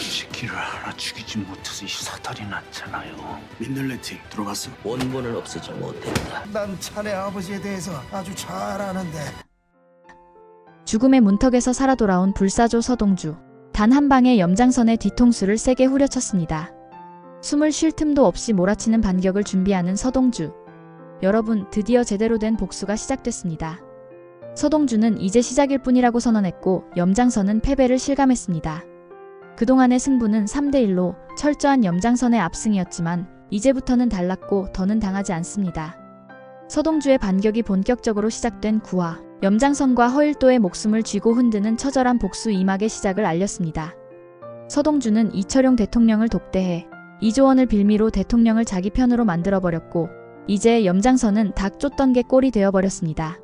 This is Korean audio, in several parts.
새끼를 하나 죽이지 못해서 이 사달이 났잖아요. 민들레팅 들어봤어? 원본을 없애지 못했다. 난 차례 아버지에 대해서 아주 잘 아는데 죽음의 문턱에서 살아 돌아온 불사조 서동주. 단 한 방에 염장선의 뒤통수를 세게 후려쳤습니다. 숨을 쉴 틈도 없이 몰아치는 반격을 준비하는 서동주. 여러분, 드디어 제대로 된 복수가 시작됐습니다. 서동주는 이제 시작일 뿐이라고 선언했고 염장선은 패배를 실감했습니다. 그동안의 승부는 3대1로 철저한 염장선의 압승이었지만 이제부터는 달랐고 더는 당하지 않습니다. 서동주의 반격이 본격적으로 시작된 9화. 염장선과 허일도의 목숨을 쥐고 흔드는 처절한 복수 이막의 시작을 알렸습니다. 서동주는 이철용 대통령을 독대해 이조원을 빌미로 대통령을 자기 편으로 만들어버렸고 이제 염장선은 닭 쫓던 게 꼴이 되어버렸습니다.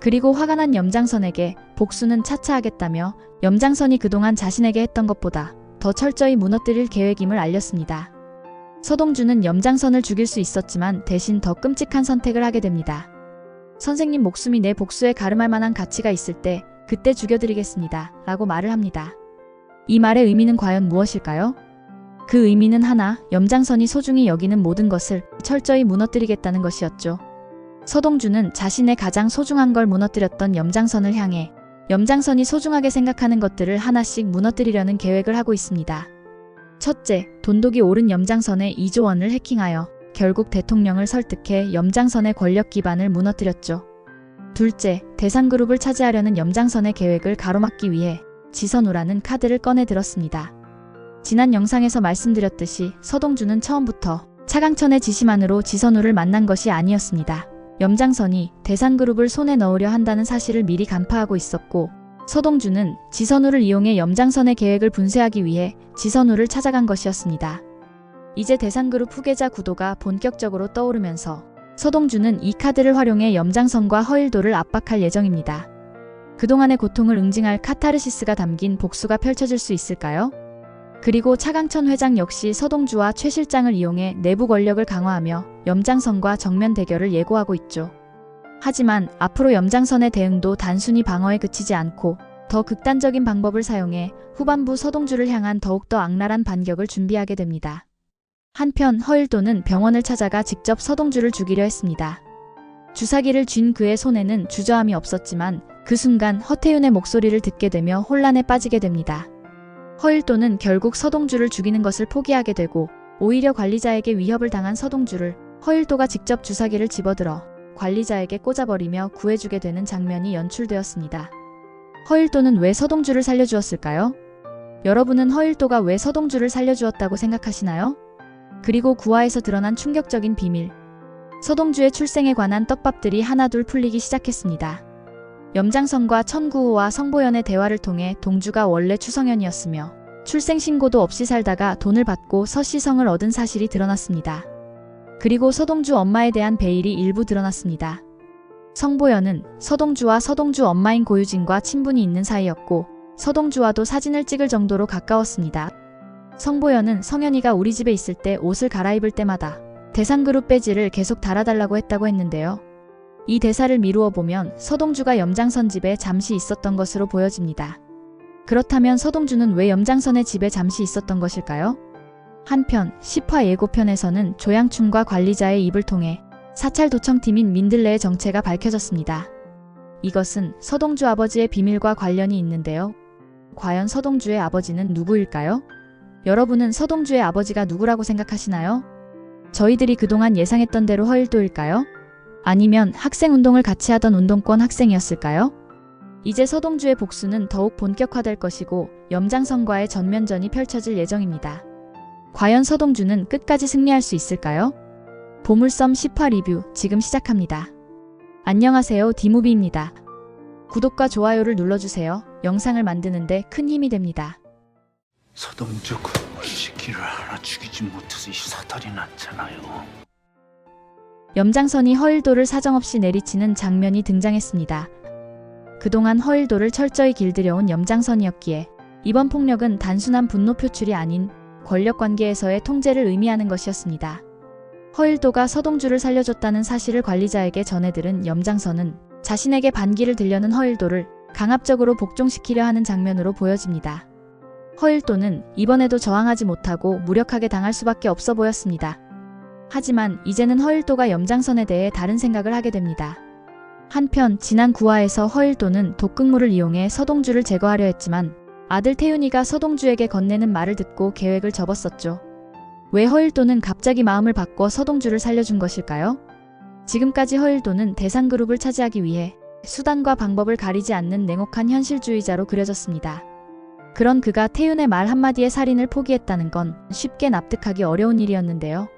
그리고 화가 난 염장선에게 복수는 차차 하겠다며 염장선이 그동안 자신에게 했던 것보다 더 철저히 무너뜨릴 계획임을 알렸습니다. 서동주는 염장선을 죽일 수 있었지만 대신 더 끔찍한 선택을 하게 됩니다. 선생님 목숨이 내 복수에 가름할 만한 가치가 있을 때 그때 죽여드리겠습니다. 라고 말을 합니다. 이 말의 의미는 과연 무엇일까요? 그 의미는 하나, 염장선이 소중히 여기는 모든 것을 철저히 무너뜨리겠다는 것이었죠. 서동주는 자신의 가장 소중한 걸 무너뜨렸던 염장선을 향해 염장선이 소중하게 생각하는 것들을 하나씩 무너뜨리려는 계획을 하고 있습니다. 첫째, 돈독이 오른 염장선의 이조원을 해킹하여 결국 대통령을 설득해 염장선의 권력 기반을 무너뜨렸죠. 둘째, 대상그룹을 차지하려는 염장선의 계획을 가로막기 위해 지선우라는 카드를 꺼내 들었습니다. 지난 영상에서 말씀드렸듯이 서동주는 처음부터 차강천의 지시만으로 지선우를 만난 것이 아니었습니다. 염장선이 대상그룹을 손에 넣으려 한다는 사실을 미리 간파하고 있었고 서동주는 지선우를 이용해 염장선의 계획을 분쇄하기 위해 지선우를 찾아간 것이었습니다. 이제 대상그룹 후계자 구도가 본격적으로 떠오르면서 서동주는 이 카드를 활용해 염장선과 허일도를 압박할 예정입니다. 그동안의 고통을 응징할 카타르시스가 담긴 복수가 펼쳐질 수 있을까요? 그리고 차강천 회장 역시 서동주와 최 실장을 이용해 내부 권력을 강화하며 염장선과 정면 대결을 예고하고 있죠. 하지만 앞으로 염장선의 대응도 단순히 방어에 그치지 않고 더 극단적인 방법을 사용해 후반부 서동주를 향한 더욱더 악랄한 반격을 준비하게 됩니다. 한편 허일도는 병원을 찾아가 직접 서동주를 죽이려 했습니다. 주사기를 쥔 그의 손에는 주저함이 없었지만 그 순간 허태윤의 목소리를 듣게 되며 혼란에 빠지게 됩니다. 허일도는 결국 서동주를 죽이는 것을 포기하게 되고 오히려 관리자에게 위협을 당한 서동주를 허일도가 직접 주사기를 집어들어 관리자에게 꽂아버리며 구해주게 되는 장면이 연출되었습니다. 허일도는 왜 서동주를 살려주었을까요? 여러분은 허일도가 왜 서동주를 살려주었다고 생각하시나요? 그리고 구화에서 드러난 충격적인 비밀. 서동주의 출생에 관한 떡밥들이 하나둘 풀리기 시작했습니다. 염장선과 천구호와 성보연의 대화를 통해 동주가 원래 추성현이었으며 출생신고도 없이 살다가 돈을 받고 서시성을 얻은 사실이 드러났습니다. 그리고 서동주 엄마에 대한 베일이 일부 드러났습니다. 성보연은 서동주와 서동주 엄마인 고유진과 친분이 있는 사이였고 서동주와도 사진을 찍을 정도로 가까웠습니다. 성보연은 성현이가 우리 집에 있을 때 옷을 갈아입을 때마다 대상그룹 배지를 계속 달아달라고 했다고 했는데요. 이 대사를 미루어 보면 서동주가 염장선 집에 잠시 있었던 것으로 보여집니다. 그렇다면 서동주는 왜 염장선의 집에 잠시 있었던 것일까요? 한편 10화 예고편에서는 조양춘과 관리자의 입을 통해 사찰 도청팀인 민들레의 정체가 밝혀졌습니다. 이것은 서동주 아버지의 비밀과 관련이 있는데요. 과연 서동주의 아버지는 누구일까요? 여러분은 서동주의 아버지가 누구라고 생각하시나요? 저희들이 그동안 예상했던 대로 허일도일까요? 아니면 학생 운동을 같이 하던 운동권 학생이었을까요? 이제 서동주의 복수는 더욱 본격화될 것이고 염장선과의 전면전이 펼쳐질 예정입니다. 과연 서동주는 끝까지 승리할 수 있을까요? 보물섬 10화 리뷰 지금 시작합니다. 안녕하세요 디무비입니다. 구독과 좋아요를 눌러주세요. 영상을 만드는데 큰 힘이 됩니다. 서동주 그이 새끼를 하나 죽이지 못해서 이 사달이 났잖아요. 염장선이 허일도를 사정없이 내리치는 장면이 등장했습니다. 그동안 허일도를 철저히 길들여온 염장선이었기에 이번 폭력은 단순한 분노 표출이 아닌 권력 관계에서의 통제를 의미하는 것이었습니다. 허일도가 서동주를 살려줬다는 사실을 관리자에게 전해들은 염장선은 자신에게 반기를 들려는 허일도를 강압적으로 복종시키려 하는 장면으로 보여집니다. 허일도는 이번에도 저항하지 못하고 무력하게 당할 수밖에 없어 보였습니다. 하지만 이제는 허일도가 염장선에 대해 다른 생각을 하게 됩니다. 한편 지난 9화에서 허일도는 독극물을 이용해 서동주를 제거하려 했지만 아들 태윤이가 서동주에게 건네는 말을 듣고 계획을 접었었죠. 왜 허일도는 갑자기 마음을 바꿔 서동주를 살려준 것일까요? 지금까지 허일도는 대상그룹을 차지하기 위해 수단과 방법을 가리지 않는 냉혹한 현실주의자로 그려졌습니다. 그런 그가 태윤의 말 한마디에 살인을 포기했다는 건 쉽게 납득하기 어려운 일이었는데요.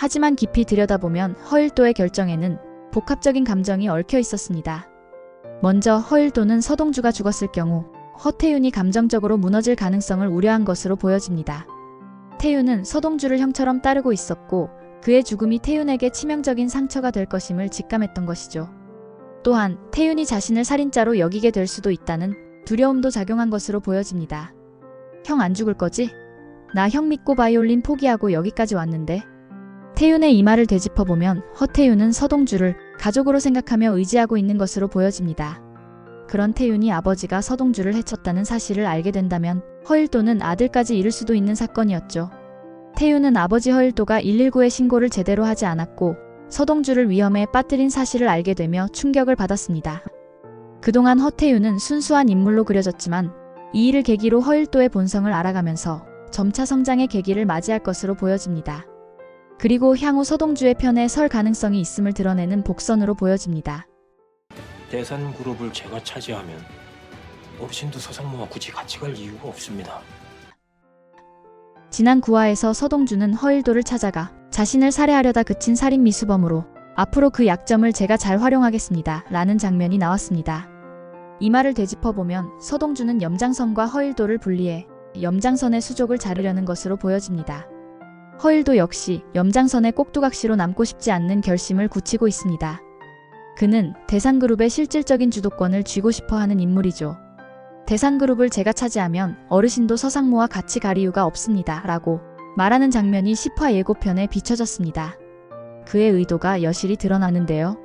하지만 깊이 들여다보면 허일도의 결정에는 복합적인 감정이 얽혀 있었습니다. 먼저 허일도는 서동주가 죽었을 경우 허태윤이 감정적으로 무너질 가능성을 우려한 것으로 보여집니다. 태윤은 서동주를 형처럼 따르고 있었고 그의 죽음이 태윤에게 치명적인 상처가 될 것임을 직감했던 것이죠. 또한 태윤이 자신을 살인자로 여기게 될 수도 있다는 두려움도 작용한 것으로 보여집니다. 형 안 죽을 거지? 나 형 믿고 바이올린 포기하고 여기까지 왔는데. 태윤의 이 말을 되짚어보면 허태윤은 서동주를 가족으로 생각하며 의지하고 있는 것으로 보여집니다. 그런 태윤이 아버지가 서동주를 해쳤다는 사실을 알게 된다면 허일도는 아들까지 잃을 수도 있는 사건이었죠. 태윤은 아버지 허일도가 119에 신고를 제대로 하지 않았고 서동주를 위험에 빠뜨린 사실을 알게 되며 충격을 받았습니다. 그동안 허태윤은 순수한 인물로 그려졌지만 이 일을 계기로 허일도의 본성을 알아가면서 점차 성장의 계기를 맞이할 것으로 보여집니다. 그리고 향후 서동주의 편에 설 가능성이 있음을 드러내는 복선으로 보여집니다. 대산 그룹을 제가 차지하면 어르신도 서상모와 굳이 같이 갈 이유가 없습니다. 지난 9화에서 서동주는 허일도를 찾아가 자신을 살해하려다 그친 살인 미수범으로 앞으로 그 약점을 제가 잘 활용하겠습니다. 라는 장면이 나왔습니다. 이 말을 되짚어보면 서동주는 염장선과 허일도를 분리해 염장선의 수족을 자르려는 것으로 보여집니다. 허일도 역시 염장선의 꼭두각시로 남고 싶지 않는 결심을 굳히고 있습니다. 그는 대상그룹의 실질적인 주도권을 쥐고 싶어 하는 인물이죠. 대상그룹을 제가 차지하면 어르신도 서상모와 같이 갈 이유가 없습니다. 라고 말하는 장면이 10화 예고편에 비춰졌습니다. 그의 의도가 여실히 드러나는데요.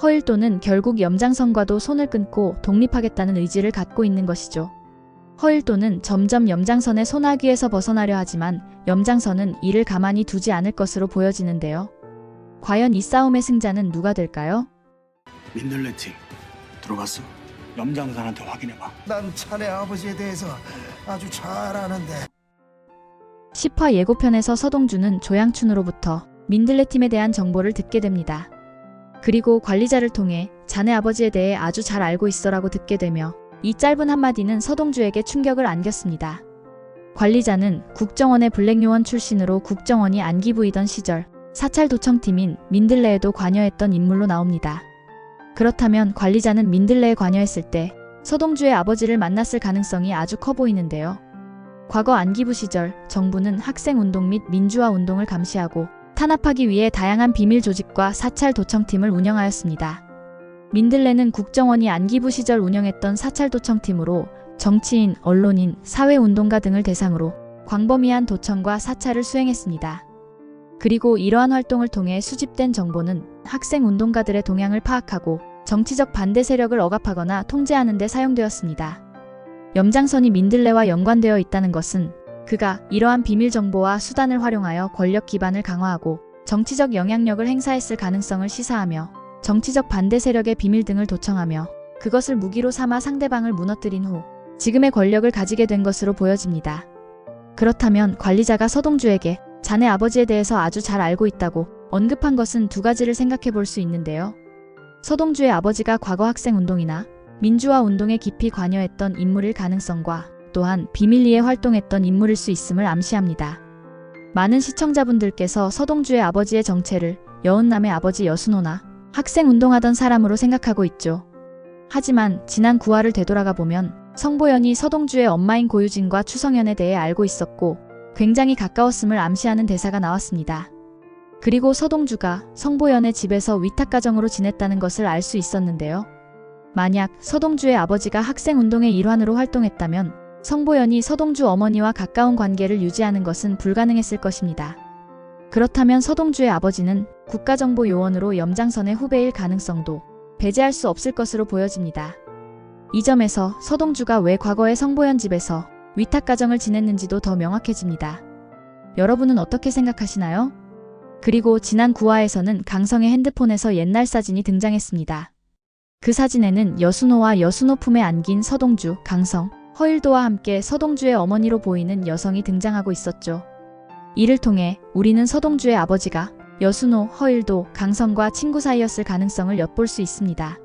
허일도는 결국 염장선과도 손을 끊고 독립하겠다는 의지를 갖고 있는 것이죠. 허일도는 점점 염장선의 손아귀에서 벗어나려 하지만 염장선은 이를 가만히 두지 않을 것으로 보여지는데요. 과연 이 싸움의 승자는 누가 될까요? 민들레팅 들어갔어? 염장산한테 확인해봐. 난 자네 아버지에 대해서 아주 잘 아는데 10화 예고편에서 서동주는 조양춘으로부터 민들레 팀에 대한 정보를 듣게 됩니다. 그리고 관리자를 통해 자네 아버지에 대해 아주 잘 알고 있어라고 듣게 되며 이 짧은 한마디는 서동주에게 충격을 안겼습니다. 관리자는 국정원의 블랙요원 출신으로 국정원이 안기 부이던 시절 사찰 도청팀인 민들레에도 관여했던 인물로 나옵니다. 그렇다면 관리자는 민들레에 관여했을 때 서동주의 아버지를 만났을 가능성이 아주 커 보이는데요. 과거 안기부 시절 정부는 학생 운동 및 민주화 운동을 감시하고 탄압하기 위해 다양한 비밀 조직과 사찰 도청팀을 운영하였습니다. 민들레는 국정원이 안기부 시절 운영했던 사찰 도청팀으로 정치인, 언론인, 사회운동가 등을 대상으로 광범위한 도청과 사찰을 수행했습니다. 그리고 이러한 활동을 통해 수집된 정보는 학생 운동가들의 동향을 파악하고 정치적 반대 세력을 억압하거나 통제하는 데 사용되었습니다. 염장선이 민들레와 연관되어 있다는 것은 그가 이러한 비밀 정보와 수단을 활용하여 권력 기반을 강화하고 정치적 영향력을 행사했을 가능성을 시사하며 정치적 반대 세력의 비밀 등을 도청하며 그것을 무기로 삼아 상대방을 무너뜨린 후 지금의 권력을 가지게 된 것으로 보여집니다. 그렇다면 관리자가 서동주에게 자네 아버지에 대해서 아주 잘 알고 있다고 언급한 것은 두 가지를 생각해 볼 수 있는데요. 서동주의 아버지가 과거 학생 운동이나 민주화 운동에 깊이 관여했던 인물일 가능성과 또한 비밀리에 활동했던 인물일 수 있음을 암시합니다. 많은 시청자분들께서 서동주의 아버지의 정체를 여운남의 아버지 여순호나 학생 운동하던 사람으로 생각하고 있죠. 하지만 지난 9화를 되돌아가 보면 성보연이 서동주의 엄마인 고유진과 추성현에 대해 알고 있었고 굉장히 가까웠음을 암시하는 대사가 나왔습니다. 그리고 서동주가 성보연의 집에서 위탁가정으로 지냈다는 것을 알 수 있었는데요. 만약 서동주의 아버지가 학생운동의 일환으로 활동했다면 성보연이 서동주 어머니와 가까운 관계를 유지하는 것은 불가능했을 것입니다. 그렇다면 서동주의 아버지는 국가정보요원으로 염장선의 후배일 가능성도 배제할 수 없을 것으로 보여집니다. 이 점에서 서동주가 왜 과거의 성보연 집에서 위탁 가정을 지냈는지도 더 명확해집니다. 여러분은 어떻게 생각하시나요? 그리고 지난 9화에서는 강성의 핸드폰에서 옛날 사진이 등장했습니다. 그 사진에는 여순호와 여순호 품에 안긴 서동주, 강성, 허일도와 함께 서동주의 어머니로 보이는 여성이 등장하고 있었죠. 이를 통해 우리는 서동주의 아버지가 여순호, 허일도, 강성과 친구 사이였을 가능성을 엿볼 수 있습니다.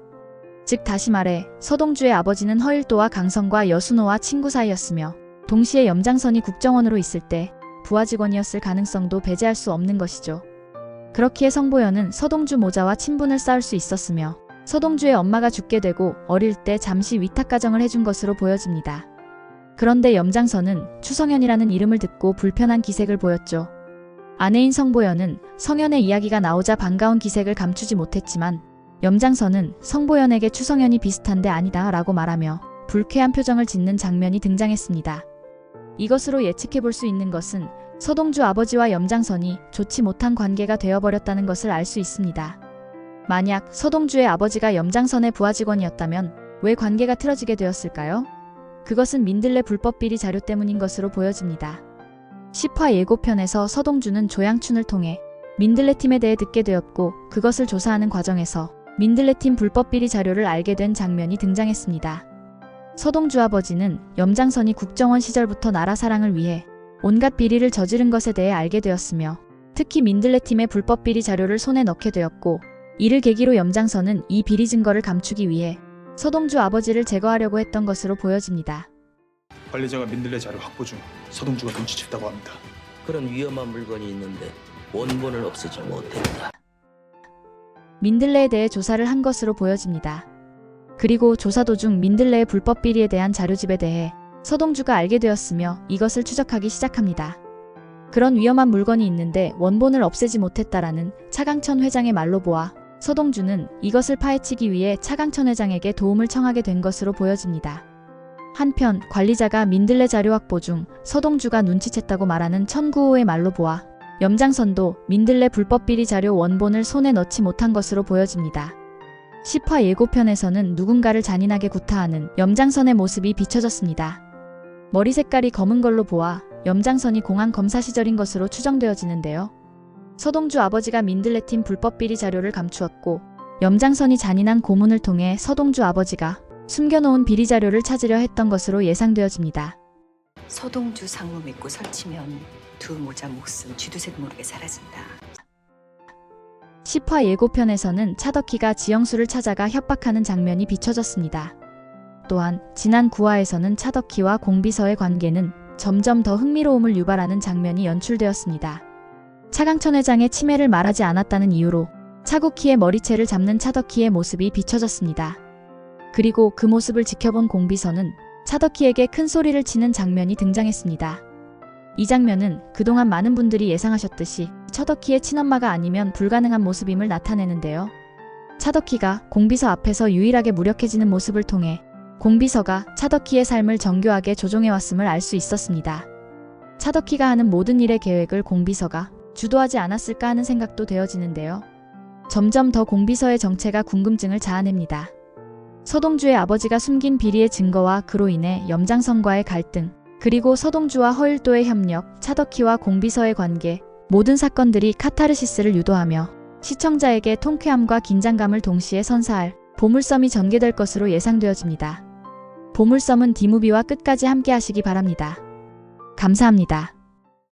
즉 다시 말해 서동주의 아버지는 허일도와 강성과 여순호와 친구 사이였으며 동시에 염장선이 국정원으로 있을 때 부하 직원이었을 가능성도 배제할 수 없는 것이죠. 그렇기에 성보현은 서동주 모자와 친분을 쌓을 수 있었으며 서동주의 엄마가 죽게 되고 어릴 때 잠시 위탁 가정을 해준 것으로 보여집니다. 그런데 염장선은 추성현이라는 이름을 듣고 불편한 기색을 보였죠. 아내인 성보현은 성현의 이야기가 나오자 반가운 기색을 감추지 못했지만 염장선은 성보현에게 추성현이 비슷한데 아니다 라고 말하며 불쾌한 표정을 짓는 장면이 등장했습니다. 이것으로 예측해 볼 수 있는 것은 서동주 아버지와 염장선이 좋지 못한 관계가 되어버렸다는 것을 알 수 있습니다. 만약 서동주의 아버지가 염장선의 부하 직원이었다면 왜 관계가 틀어지게 되었을까요? 그것은 민들레 불법 비리 자료 때문인 것으로 보여집니다. 10화 예고편에서 서동주는 조양춘을 통해 민들레 팀에 대해 듣게 되었고 그것을 조사하는 과정에서 민들레 팀 불법 비리 자료를 알게 된 장면이 등장했습니다. 서동주 아버지는 염장선이 국정원 시절부터 나라 사랑을 위해 온갖 비리를 저지른 것에 대해 알게 되었으며 특히 민들레 팀의 불법 비리 자료를 손에 넣게 되었고 이를 계기로 염장선은 이 비리 증거를 감추기 위해 서동주 아버지를 제거하려고 했던 것으로 보여집니다. 관리자가 민들레 자료 확보 중 서동주가 눈치챘다고 합니다. 그런 위험한 물건이 있는데 원본을 없애지 못했다. 민들레에 대해 조사를 한 것으로 보여집니다. 그리고 조사 도중 민들레의 불법 비리에 대한 자료집에 대해 서동주가 알게 되었으며 이것을 추적하기 시작합니다. 그런 위험한 물건이 있는데 원본을 없애지 못했다라는 차강천 회장의 말로 보아 서동주는 이것을 파헤치기 위해 차강천 회장에게 도움을 청하게 된 것으로 보여집니다. 한편 관리자가 민들레 자료 확보 중 서동주가 눈치챘다고 말하는 천구호의 말로 보아 염장선도 민들레 불법 비리 자료 원본을 손에 넣지 못한 것으로 보여집니다. 10화 예고편에서는 누군가를 잔인하게 구타하는 염장선의 모습이 비춰졌습니다. 머리 색깔이 검은 걸로 보아 염장선이 공안 검사 시절인 것으로 추정되어지는데요. 서동주 아버지가 민들레팀 불법 비리 자료를 감추었고 염장선이 잔인한 고문을 통해 서동주 아버지가 숨겨놓은 비리 자료를 찾으려 했던 것으로 예상되어집니다. 서동주 상무 믿고 설치면 두 모자 목숨 쥐두새도 모르게 사라진다. 10화 예고편에서는 차덕희가 지영수를 찾아가 협박하는 장면이 비춰졌습니다. 또한 지난 9화에서는 차덕희와 공비서의 관계는 점점 더 흥미로움을 유발하는 장면이 연출되었습니다. 차강천 회장의 치매를 말하지 않았다는 이유로 차국희의 머리채를 잡는 차덕희의 모습이 비춰졌습니다. 그리고 그 모습을 지켜본 공비서는 차덕희에게 큰 소리를 치는 장면이 등장했습니다. 이 장면은 그동안 많은 분들이 예상하셨듯이 차덕희의 친엄마가 아니면 불가능한 모습임을 나타내는데요. 차덕희가 공비서 앞에서 유일하게 무력해지는 모습을 통해 공비서가 차덕희의 삶을 정교하게 조종해왔음을 알 수 있었습니다. 차덕희가 하는 모든 일의 계획을 공비서가 주도하지 않았을까 하는 생각도 되어지는데요. 점점 더 공비서의 정체가 궁금증을 자아냅니다. 서동주의 아버지가 숨긴 비리의 증거와 그로 인해 염장선과의 갈등, 그리고 서동주와 허일도의 협력, 차덕희와 공비서의 관계, 모든 사건들이 카타르시스를 유도하며 시청자에게 통쾌함과 긴장감을 동시에 선사할 보물섬이 전개될 것으로 예상되어집니다. 보물섬은 디무비와 끝까지 함께 하시기 바랍니다. 감사합니다.